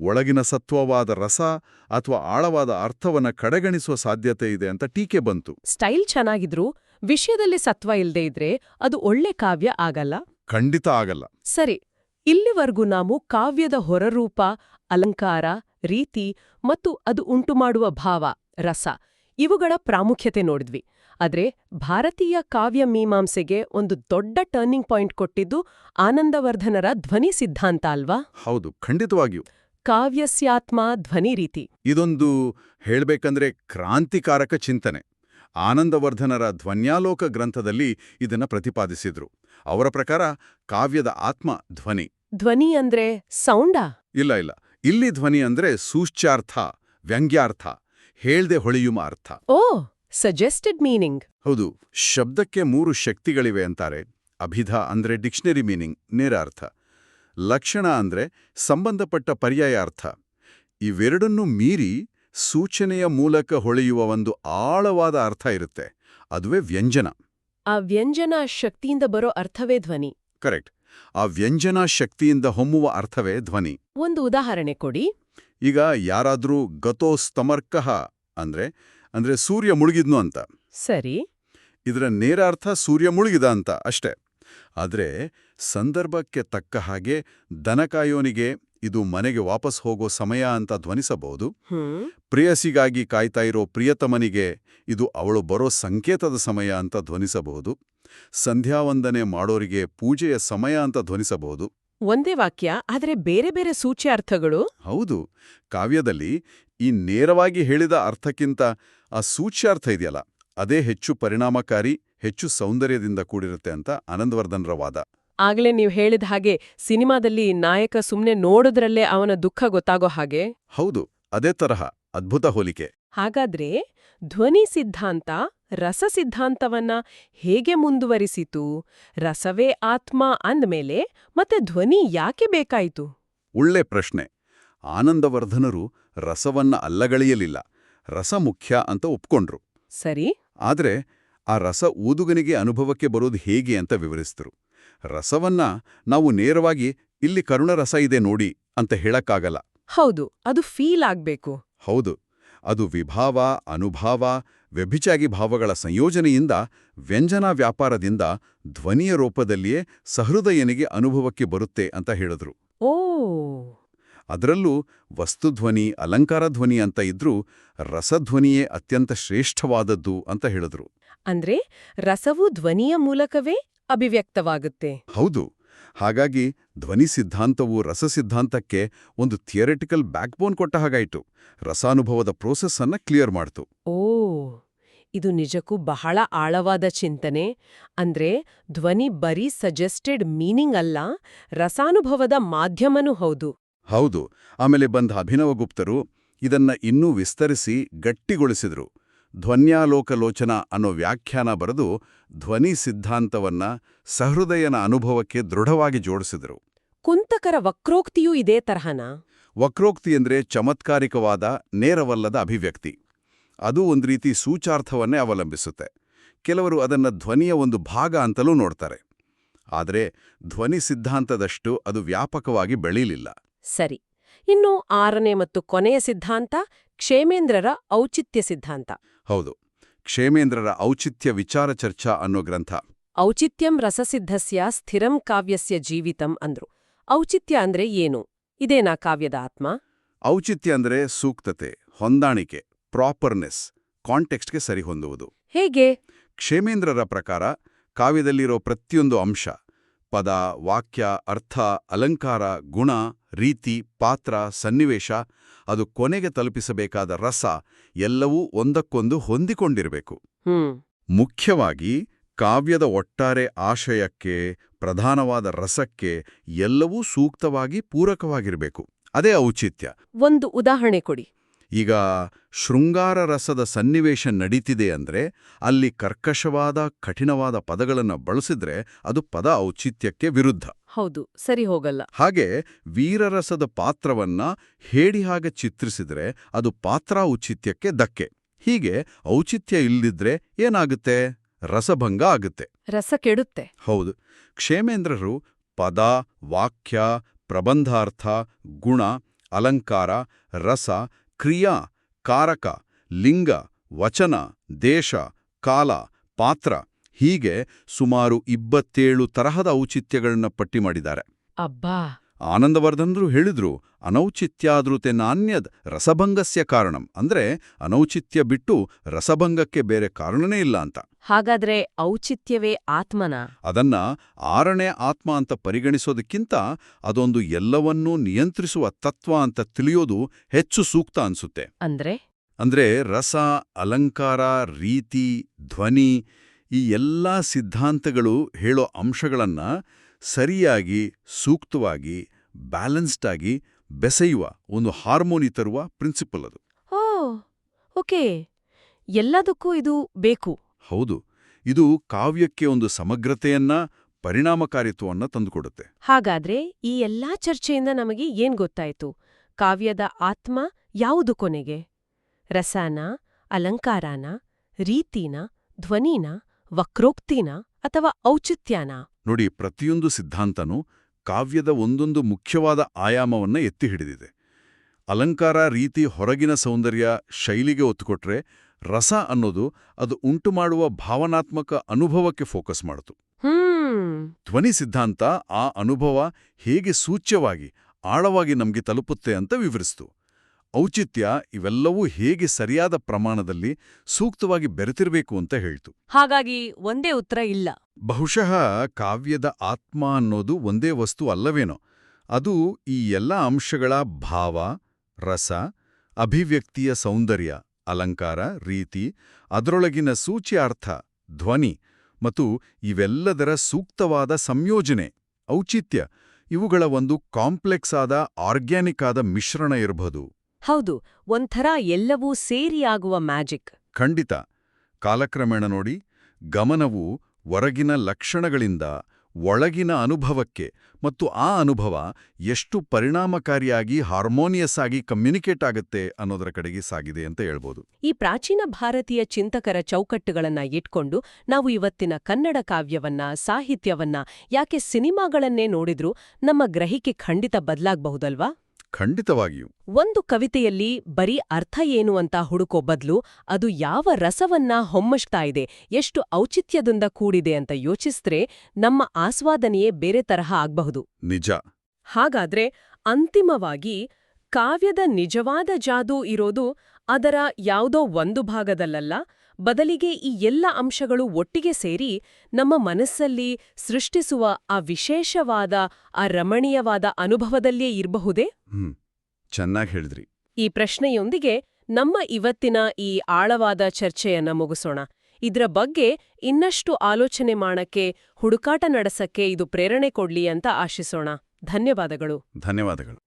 ಒಳಗಿನ ಸತ್ವವಾದ ರಸ ಅಥವಾ ಆಳವಾದ ಅರ್ಥವನ್ನ ಕಡೆಗಣಿಸುವ ಸಾಧ್ಯತೆ ಇದೆ ಅಂತ ಟೀಕೆ ಬಂತು. ಸ್ಟೈಲ್ ಚೆನ್ನಾಗಿದ್ರು ವಿಷಯದಲ್ಲಿ ಸತ್ವ ಇಲ್ಲದೆ ಇದ್ರೆ ಅದು ಒಳ್ಳೆ ಕಾವ್ಯ ಆಗಲ್ಲ? ಖಂಡಿತ ಆಗಲ್ಲ. ಸರಿ ಇಲ್ಲಿವರೆಗೂ ನಾವು ಕಾವ್ಯದ ಹೊರರೂಪ ಅಲಂಕಾರ ರೀತಿ ಮತ್ತು ಅದು ಉಂಟುಮಾಡುವ ಭಾವ ರಸ ಇವುಗಳ ಪ್ರಾಮುಖ್ಯತೆ ನೋಡಿದ್ವಿ. ಆದರೆ ಭಾರತೀಯ ಕಾವ್ಯ ಮೀಮಾಂಸೆಗೆ ಒಂದು ದೊಡ್ಡ ಟರ್ನಿಂಗ್ ಪಾಯಿಂಟ್ ಕೊಟ್ಟಿದ್ದು ಆನಂದವರ್ಧನರ ಧ್ವನಿ ಸಿದ್ಧಾಂತ ಅಲ್ವಾ? ಹೌದು ಖಂಡಿತವಾಗಿಯೂ. ಕಾವ್ಯಸ್ಯಾತ್ಮ ಧ್ವನಿ ರೀತಿ. ಇದೊಂದು ಹೇಳಬೇಕಂದ್ರೆ ಕ್ರಾಂತಿಕಾರಕ ಚಿಂತನೆ. ಆನಂದವರ್ಧನರ ಧ್ವನ್ಯಾಲೋಕ ಗ್ರಂಥದಲ್ಲಿ ಇದನ್ನ ಪ್ರತಿಪಾದಿಸಿದ್ರು. ಅವರ ಪ್ರಕಾರ ಕಾವ್ಯದ ಆತ್ಮ ಧ್ವನಿ. ಧ್ವನಿ ಅಂದ್ರೆ ಸೌಂಡಾ? ಇಲ್ಲ ಇಲ್ಲ. ಇಲ್ಲಿ ಧ್ವನಿ ಅಂದ್ರೆ ಸೂಚ್ಯಾರ್ಥ ವ್ಯಂಗ್ಯಾರ್ಥ. ಹೇಳ್ದೆ ಹೊಳೆಯುವ ಅರ್ಥ. ಓ ಸಜೆಸ್ಟೆಡ್ ಮೀನಿಂಗ್ ಹೌದು ಶಬ್ದಕ್ಕೆ ಮೂರು ಶಕ್ತಿಗಳಿವೆ ಅಂತಾರೆ. ಅಭಿಧ ಅಂದ್ರೆ ಡಿಕ್ಷನರಿ ಮೀನಿಂಗ್ ನೇರ ಅರ್ಥ ಲಕ್ಷಣ ಅಂದ್ರೆ ಸಂಬಂಧಪಟ್ಟ ಪರ್ಯಾಯ ಅರ್ಥ. ಇವೆರಡನ್ನೂ ಮೀರಿ ಸೂಚನೆಯ ಮೂಲಕ ಹೊಳೆಯುವ ಒಂದು ಆಳವಾದ ಅರ್ಥ ಇರುತ್ತೆ. ಅದುವೇ ವ್ಯಂಜನ. ಆ ವ್ಯಂಜನ ಶಕ್ತಿಯಿಂದ ಬರೋ ಅರ್ಥವೇ ಧ್ವನಿ. ಕರೆಕ್ಟ್. ಆ ವ್ಯಂಜನ ಶಕ್ತಿಯಿಂದ ಹೊಮ್ಮುವ ಅರ್ಥವೇ ಧ್ವನಿ. ಒಂದು ಉದಾಹರಣೆ ಕೊಡಿ. ಈಗ ಯಾರಾದ್ರೂ ಗತೋ ಸ್ತಮರ್ಕಃ ಅಂದ್ರೆ ಅಂದ್ರೆ ಸೂರ್ಯ ಮುಳುಗಿದ್ನು ಅಂತ. ಸರಿ. ಇದರ ನೇರ ಅರ್ಥ ಸೂರ್ಯ ಮುಳುಗಿದ ಅಂತ ಅಷ್ಟೇ. ಆದ್ರೆ ಸಂದರ್ಭಕ್ಕೆ ತಕ್ಕ ಹಾಗೆ ದನಕಾಯೋನಿಗೆ ಇದು ಮನೆಗೆ ವಾಪಸ್ ಹೋಗೋ ಸಮಯ ಅಂತ ಧ್ವನಿಸಬಹುದು. ಪ್ರೇಯಸಿಗಾಗಿ ಕಾಯ್ತಾ ಇರೋ ಪ್ರಿಯತಮನಿಗೆ ಇದು ಅವಳು ಬರೋ ಸಂಕೇತದ ಸಮಯ ಅಂತ ಧ್ವನಿಸಬಹುದು. ಸಂಧ್ಯಾವಂದನೆ ಮಾಡೋರಿಗೆ ಪೂಜೆಯ ಸಮಯ ಅಂತ ಧ್ವನಿಸಬಹುದು. ಒಂದೇ ವಾಕ್ಯ ಆದರೆ ಬೇರೆ ಬೇರೆ ಸೂಚ್ಯಾರ್ಥಗಳು? ಹೌದು. ಕಾವ್ಯದಲ್ಲಿ ಈ ನೇರವಾಗಿ ಹೇಳಿದ ಅರ್ಥಕ್ಕಿಂತ ಆ ಸೂಚ್ಯಾರ್ಥ ಇದೆಯಲ್ಲ ಅದೇ ಹೆಚ್ಚು ಪರಿಣಾಮಕಾರಿ ಹೆಚ್ಚು ಸೌಂದರ್ಯದಿಂದ ಕೂಡಿರುತ್ತೆ ಅಂತ ಆನಂದವರ್ಧನ್ರ ವಾದ. ಆಗ್ಲೇ ನೀವು ಹೇಳಿದ ಹಾಗೆ ಸಿನಿಮಾದಲ್ಲಿ ನಾಯಕ ಸುಮ್ನೆ ನೋಡೋದ್ರಲ್ಲೇ ಅವನ ದುಃಖ ಗೊತ್ತಾಗೋ ಹಾಗೆ? ಹೌದು ಅದೇ ತರಹ ಅದ್ಭುತ ಹೋಲಿಕೆ. ಹಾಗಾದ್ರೆ ಧ್ವನಿ ಸಿದ್ಧಾಂತ ರಸ ಸಿದ್ಧಾಂತವನ್ನ ಹೇಗೆ ಮುಂದುವರಿಸಿತು? ರಸವೇ ಆತ್ಮ ಅಂದ್ಮೇಲೆ ಮತ್ತೆ ಧ್ವನಿ ಯಾಕೆ ಬೇಕಾಯಿತು? ಒಳ್ಳೆ ಪ್ರಶ್ನೆ. ಆನಂದವರ್ಧನರು ರಸವನ್ನ ಅಲ್ಲಗಳೆಯಲಿಲ್ಲ. ರಸ ಮುಖ್ಯ ಅಂತ ಒಪ್ಕೊಂಡ್ರು. ಸರಿ. ಆದರೆ ಆ ರಸ ಊದುಗನಿಗೆ ಅನುಭವಕ್ಕೆ ಬರೋದು ಹೇಗೆ ಅಂತ ವಿವರಿಸಿದ್ರು. ರಸವನ್ನ ನಾವು ನೇರವಾಗಿ ಇಲ್ಲಿ ಕರುಣರಸ ಇದೆ ನೋಡಿ ಅಂತ ಹೇಳಕ್ಕಾಗಲ್ಲ. ಹೌದು ಅದು ಫೀಲ್ ಆಗ್ಬೇಕು. ಹೌದು ಅದು ವಿಭಾವ ಅನುಭಾವ ವ್ಯಭಿಚಾಗಿ ಭಾವಗಳ ಸಂಯೋಜನೆಯಿಂದ ವ್ಯಂಜನಾ ವ್ಯಾಪಾರದಿಂದ ಧ್ವನಿಯ ರೂಪದಲ್ಲಿಯೇ ಸಹೃದಯನಿಗೆ ಅನುಭವಕ್ಕೆ ಬರುತ್ತೆ ಅಂತ ಹೇಳಿದ್ರು. ಓ ಅದರಲ್ಲೂ ವಸ್ತುಧ್ವನಿ ಅಲಂಕಾರ ಧ್ವನಿ ಅಂತ ಇದ್ರೂ ರಸಧ್ವನಿಯೇ ಅತ್ಯಂತ ಶ್ರೇಷ್ಠವಾದದ್ದು ಅಂತ ಹೇಳಿದ್ರು. ಅಂದ್ರೆ ರಸವು ಧ್ವನಿಯ ಮೂಲಕವೇ ಅಭಿವ್ಯಕ್ತವಾಗುತ್ತೆ. ಹೌದು. ಹಾಗಾಗಿ ಧ್ವನಿ ಸಿದ್ಧಾಂತವು ರಸ ಸಿದ್ಧಾಂತಕ್ಕೆ ಒಂದು ಥಿಯರಿಟಿಕಲ್ ಬ್ಯಾಕ್ಬೋನ್ ಕೊಟ್ಟ ಹಾಗಾಯಿತು. ರಸಾನುಭವದ ಪ್ರೋಸೆಸ್ ಅನ್ನ ಕ್ಲಿಯರ್ ಮಾಡ್ತು. ಓ ಇದು ನಿಜಕ್ಕೂ ಬಹಳ ಆಳವಾದ ಚಿಂತನೆ. ಅಂದ್ರೆ ಧ್ವನಿ ಬರೀ ಸಜೆಸ್ಟೆಡ್ ಮೀನಿಂಗ್ ಅಲ್ಲ ರಸಾನುಭವದ ಮಾಧ್ಯಮನೂ ಹೌದು. ಹೌದು ಆಮೇಲೆ ಬಂದ ಅಭಿನವಗುಪ್ತರು ಇದನ್ನ ಇನ್ನೂ ವಿಸ್ತರಿಸಿ ಗಟ್ಟಿಗೊಳಿಸಿದರು. ಧ್ವನ್ಯಾಲೋಕಲೋಚನ ಅನ್ನೋ ವ್ಯಾಖ್ಯಾನ ಬರೆದು ಧ್ವನಿ ಸಿದ್ಧಾಂತವನ್ನ ಸಹೃದಯನ ಅನುಭವಕ್ಕೆ ದೃಢವಾಗಿ ಜೋಡಿಸಿದರು. ಕುಂತಕರ ವಕ್ರೋಕ್ತಿಯೂ ಇದೇ ತರಹನ? ವಕ್ರೋಕ್ತಿ ಅಂದ್ರೆ ಚಮತ್ಕಾರಿಕವಾದ ನೇರವಲ್ಲದ ಅಭಿವ್ಯಕ್ತಿ. ಅದು ಒಂದು ರೀತಿ ಸೂಚಾರ್ಥವನ್ನೇ ಅವಲಂಬಿಸುತ್ತೆ. ಕೆಲವರು ಅದನ್ನ ಧ್ವನಿಯ ಒಂದು ಭಾಗ ಅಂತಲೂ ನೋಡ್ತಾರೆ. ಆದರೆ ಧ್ವನಿ ಸಿದ್ಧಾಂತದಷ್ಟು ಅದು ವ್ಯಾಪಕವಾಗಿ ಬೆಳೀಲಿಲ್ಲ. ಸರಿ ಇನ್ನು ಆರನೇ ಮತ್ತು ಕೊನೆಯ ಸಿದ್ಧಾಂತ ಕ್ಷೇಮೇಂದ್ರರ ಔಚಿತ್ಯ ಸಿದ್ಧಾಂತ. ಹೌದು ಕ್ಷೇಮೇಂದ್ರರ ಔಚಿತ್ಯ ವಿಚಾರ ಚರ್ಚಾ ಅನ್ನೋ ಗ್ರಂಥ. ಔಚಿತ್ಯಂ ರಸಸಿದ್ಧಸ್ಯ ಸ್ಥಿರಂ ಕಾವ್ಯಸ್ಯ ಜೀವಿತಂ ಅಂದ್ರು. ಔಚಿತ್ಯ ಅಂದ್ರೆ ಏನು? ಇದೇನಾ ಕಾವ್ಯದ ಆತ್ಮ? ಔಚಿತ್ಯ ಅಂದ್ರೆ ಸೂಕ್ತತೆ ಹೊಂದಾಣಿಕೆ ಪ್ರಾಪರ್ನೆಸ್ ಕಾಂಟೆಕ್ಸ್ಟ್ಗೆ ಸರಿಹೊಂದುವುದು. ಹೇಗೆ? ಕ್ಷೇಮೇಂದ್ರರ ಪ್ರಕಾರ ಕಾವ್ಯದಲ್ಲಿರೋ ಪ್ರತಿಯೊಂದು ಅಂಶ ಪದ ವಾಕ್ಯ ಅರ್ಥ ಅಲಂಕಾರ ಗುಣ ರೀತಿ ಪಾತ್ರ ಸನ್ನಿವೇಶ ಅದು ಕೊನೆಗೆ ತಲುಪಿಸಬೇಕಾದ ರಸ ಎಲ್ಲವೂ ಒಂದಕ್ಕೊಂದು ಹೊಂದಿಕೊಂಡಿರಬೇಕು. ಮುಖ್ಯವಾಗಿ ಕಾವ್ಯದ ಒಟ್ಟಾರೆ ಆಶಯಕ್ಕೆ ಪ್ರಧಾನವಾದ ರಸಕ್ಕೆ ಎಲ್ಲವೂ ಸೂಕ್ತವಾಗಿ ಪೂರಕವಾಗಿರಬೇಕು. ಅದೇ ಔಚಿತ್ಯ. ಒಂದು ಉದಾಹರಣೆ ಕೊಡಿ. ಈಗ ಶೃಂಗಾರ ರಸದ ಸನ್ನಿವೇಶ ನಡೀತಿದೆ ಅಂದ್ರೆ ಅಲ್ಲಿ ಕರ್ಕಶವಾದ ಕಠಿಣವಾದ ಪದಗಳನ್ನು ಬಳಸಿದ್ರೆ ಅದು ಪದ ಔಚಿತ್ಯಕ್ಕೆ ವಿರುದ್ಧ. ಹೌದು ಸರಿ ಹೋಗಲ್ಲ. ಹಾಗೆ ವೀರರಸದ ಪಾತ್ರವನ್ನ ಹೇಳಿ ಹಾಗೆ ಚಿತ್ರಿಸಿದ್ರೆ ಅದು ಪಾತ್ರ ಔಚಿತ್ಯಕ್ಕೆ ಧಕ್ಕೆ. ಹೀಗೆ ಔಚಿತ್ಯ ಇಲ್ಲದಿದ್ರೆ ಏನಾಗುತ್ತೆ? ರಸಭಂಗ ಆಗುತ್ತೆ. ರಸ ಕೆಡುತ್ತೆ. ಹೌದು ಕ್ಷೇಮೇಂದ್ರರು ಪದ ವಾಕ್ಯ ಪ್ರಬಂಧಾರ್ಥ ಗುಣ ಅಲಂಕಾರ ರಸ ಕ್ರಿಯಾ ಕಾರಕ ಲಿಂಗ ವಚನ ದೇಶ ಕಾಲ ಪಾತ್ರ ಹೀಗೆ ಸುಮಾರು ಇಪ್ಪತ್ತೇಳು ತರಹದ ಔಚಿತ್ಯಗಳನ್ನ ಪಟ್ಟಿ ಮಾಡಿದ್ದಾರೆ. ಅಬ್ಬಾ! ಆನಂದವರ್ಧನ್ರು ಹೇಳಿದ್ರು ಅನೌಚಿತ್ಯಾದೃತೆ ನಾಣ್ಯದ್ ರಸಭಂಗಸ್ಯ ಕಾರಣಂ. ಅಂದ್ರೆ ಅನೌಚಿತ್ಯ ಬಿಟ್ಟು ರಸಭಂಗಕ್ಕೆ ಬೇರೆ ಕಾರಣನೇ ಇಲ್ಲ ಅಂತ. ಹಾಗಾದ್ರೆ ಔಚಿತ್ಯವೇ ಆತ್ಮನ? ಅದನ್ನ ಆರನೇ ಆತ್ಮ ಅಂತ ಪರಿಗಣಿಸೋದಕ್ಕಿಂತ ಅದೊಂದು ಎಲ್ಲವನ್ನೂ ನಿಯಂತ್ರಿಸುವ ತತ್ವ ಅಂತ ತಿಳಿಯೋದು ಹೆಚ್ಚು ಸೂಕ್ತ ಅನ್ಸುತ್ತೆ. ಅಂದ್ರೆ? ಅಂದ್ರೆ ರಸ ಅಲಂಕಾರ ರೀತಿ ಧ್ವನಿ ಈ ಎಲ್ಲಾ ಸಿದ್ಧಾಂತಗಳು ಹೇಳೋ ಅಂಶಗಳನ್ನ ಸರಿಯಾಗಿ ಸೂಕ್ತವಾಗಿ ಬ್ಯಾಲೆನ್ಸ್ಡ್ ಆಗಿ ಬೆಸೆಯುವ ಒಂದು ಹಾರ್ಮೋನಿ ತರುವ ಪ್ರಿನ್ಸಿಪಲ್ ಅದು. Oh okay. ಎಲ್ಲದಕ್ಕೂ ಇದು ಬೇಕು. ಹೌದು. ಇದು ಕಾವ್ಯಕ್ಕೆ ಒಂದು ಸಮಗ್ರತೆಯನ್ನ ಪರಿಣಾಮಕಾರಿತ್ವವನ್ನ ತಂದುಕೊಡುತ್ತೆ. ಹಾಗಾದ್ರೆ ಈ ಎಲ್ಲಾ ಚರ್ಚೆಯಿಂದ ನಮಗೆ ಏನ್ ಗೊತ್ತಾಯಿತು? ಕಾವ್ಯದ ಆತ್ಮ ಯಾವುದು ಕೊನೆಗೆ? ರಸಾನ ಅಲಂಕಾರಾನ ರೀತಿನ ಧ್ವನಿನ ವಕ್ರೋಕ್ತಿನ ಅಥವಾ ಔಚಿತ್ಯನ? ನೋಡಿ ಪ್ರತಿಯೊಂದು ಸಿದ್ಧಾಂತನೂ ಕಾವ್ಯದ ಒಂದೊಂದು ಮುಖ್ಯವಾದ ಆಯಾಮವನ್ನ ಎತ್ತಿ ಹಿಡಿದಿದೆ. ಅಲಂಕಾರ ರೀತಿ ಹೊರಗಿನ ಸೌಂದರ್ಯ ಶೈಲಿಗೆ ಒತ್ತುಕೊಟ್ರೆ ರಸ ಅನ್ನೋದು ಅದು ಉಂಟು ಮಾಡುವ ಭಾವನಾತ್ಮಕ ಅನುಭವಕ್ಕೆ ಫೋಕಸ್ ಮಾಡಿತು ಹ್ಮ್. ಧ್ವನಿ ಸಿದ್ಧಾಂತ ಆ ಅನುಭವ ಹೇಗೆ ಸೂಚ್ಯವಾಗಿ ಆಳವಾಗಿ ನಮಗೆ ತಲುಪುತ್ತೆ ಅಂತ ವಿವರಿಸ್ತು. ಔಚಿತ್ಯ ಇವೆಲ್ಲವೂ ಹೇಗೆ ಸರಿಯಾದ ಪ್ರಮಾಣದಲ್ಲಿ ಸೂಕ್ತವಾಗಿ ಬೆರೆತಿರಬೇಕು ಅಂತ ಹೇಳ್ತು. ಹಾಗಾಗಿ ಒಂದೇ ಉತ್ತರ ಇಲ್ಲ. ಬಹುಶಃ ಕಾವ್ಯದ ಆತ್ಮ ಅನ್ನೋದು ಒಂದೇ ವಸ್ತು ಅಲ್ಲವೇನೋ. ಅದು ಈ ಎಲ್ಲ ಅಂಶಗಳ ಭಾವ ರಸ ಅಭಿವ್ಯಕ್ತಿಯ ಸೌಂದರ್ಯ ಅಲಂಕಾರ ರೀತಿ ಅದರೊಳಗಿನ ಸೂಚ್ಯಾರ್ಥ ಧ್ವನಿ ಮತ್ತು ಇವೆಲ್ಲದರ ಸೂಕ್ತವಾದ ಸಂಯೋಜನೆ ಔಚಿತ್ಯ ಇವುಗಳ ಒಂದು ಕಾಂಪ್ಲೆಕ್ಸ್ ಆದ ಆರ್ಗ್ಯಾನಿಕ್ ಆದ ಮಿಶ್ರಣ ಇರಬಹುದು ಹೌದು ಒಂಥರ ಎಲ್ಲವೂ ಸೇರಿಯಾಗುವ ಮ್ಯಾಜಿಕ್. ಖಂಡಿತ. ಕಾಲಕ್ರಮೇಣ ನೋಡಿ ಗಮನವು ಹೊರಗಿನ ಲಕ್ಷಣಗಳಿಂದ ಒಳಗಿನ ಅನುಭವಕ್ಕೆ ಮತ್ತು ಆ ಅನುಭವ ಎಷ್ಟು ಪರಿಣಾಮಕಾರಿಯಾಗಿ ಹಾರ್ಮೋನಿಯಸ್ ಆಗಿ ಕಮ್ಯುನಿಕೇಟ್ ಆಗುತ್ತೆ ಅನ್ನೋದರ ಕಡೆಗೆ ಸಾಗಿದೆ ಅಂತ ಹೇಳ್ಬೋದು. ಈ ಪ್ರಾಚೀನ ಭಾರತೀಯ ಚಿಂತಕರ ಚೌಕಟ್ಟುಗಳನ್ನ ಇಟ್ಕೊಂಡು ನಾವು ಇವತ್ತಿನ ಕನ್ನಡ ಕಾವ್ಯವನ್ನ ಸಾಹಿತ್ಯವನ್ನ ಯಾಕೆ ಸಿನಿಮಾಗಳನ್ನೇ ನೋಡಿದ್ರೂ ನಮ್ಮ ಗ್ರಹಿಕೆ ಖಂಡಿತ ಬದಲಾಗಬಹುದಲ್ವಾ? ಖಂಡಿತವಾಗಿಯೂ. ಒಂದು ಕವಿತೆಯಲ್ಲಿ ಬರೀ ಅರ್ಥ ಏನು ಅಂತ ಹುಡುಕೋ ಬದಲು ಅದು ಯಾವ ರಸವನ್ನ ಹೊಮ್ಮಷ್ತಾ ಇದೆ ಎಷ್ಟು ಔಚಿತ್ಯದಿಂದ ಕೂಡಿದೆ ಅಂತ ಯೋಚಿಸಿದ್ರೆ ನಮ್ಮ ಆಸ್ವಾದನೆಯೇ ಬೇರೆ ತರಹ ಆಗ್ಬಹುದು. ನಿಜ. ಹಾಗಾದ್ರೆ ಅಂತಿಮವಾಗಿ ಕಾವ್ಯದ ನಿಜವಾದ ಜಾದೂ ಇರೋದು ಅದರ ಯಾವುದೋ ಒಂದು ಭಾಗದಲ್ಲಲ್ಲ ಬದಲಿಗೆ ಈ ಎಲ್ಲ ಅಂಶಗಳು ಒಟ್ಟಿಗೆ ಸೇರಿ ನಮ್ಮ ಮನಸ್ಸಲ್ಲಿ ಸೃಷ್ಟಿಸುವ ಆ ವಿಶೇಷವಾದ ಆ ರಮಣೀಯವಾದ ಅನುಭವದಲ್ಲೇ ಇರಬಹುದೇ? ಹ್ಮ್ ಚೆನ್ನಾಗಿ ಹೇಳಿದ್ರಿ. ಈ ಪ್ರಶ್ನೆಯೊಂದಿಗೆ ನಮ್ಮ ಇವತ್ತಿನ ಈ ಆಳವಾದ ಚರ್ಚೆಯನ್ನ ಮುಗಿಸೋಣ. ಇದ್ರ ಬಗ್ಗೆ ಇನ್ನಷ್ಟು ಆಲೋಚನೆ ಮಾಡಕ್ಕೆ ಹುಡುಕಾಟ ನಡೆಸಕ್ಕೆ ಇದು ಪ್ರೇರಣೆ ಕೊಡ್ಲಿ ಅಂತ ಆಶಿಸೋಣ. ಧನ್ಯವಾದಗಳು. ಧನ್ಯವಾದಗಳು.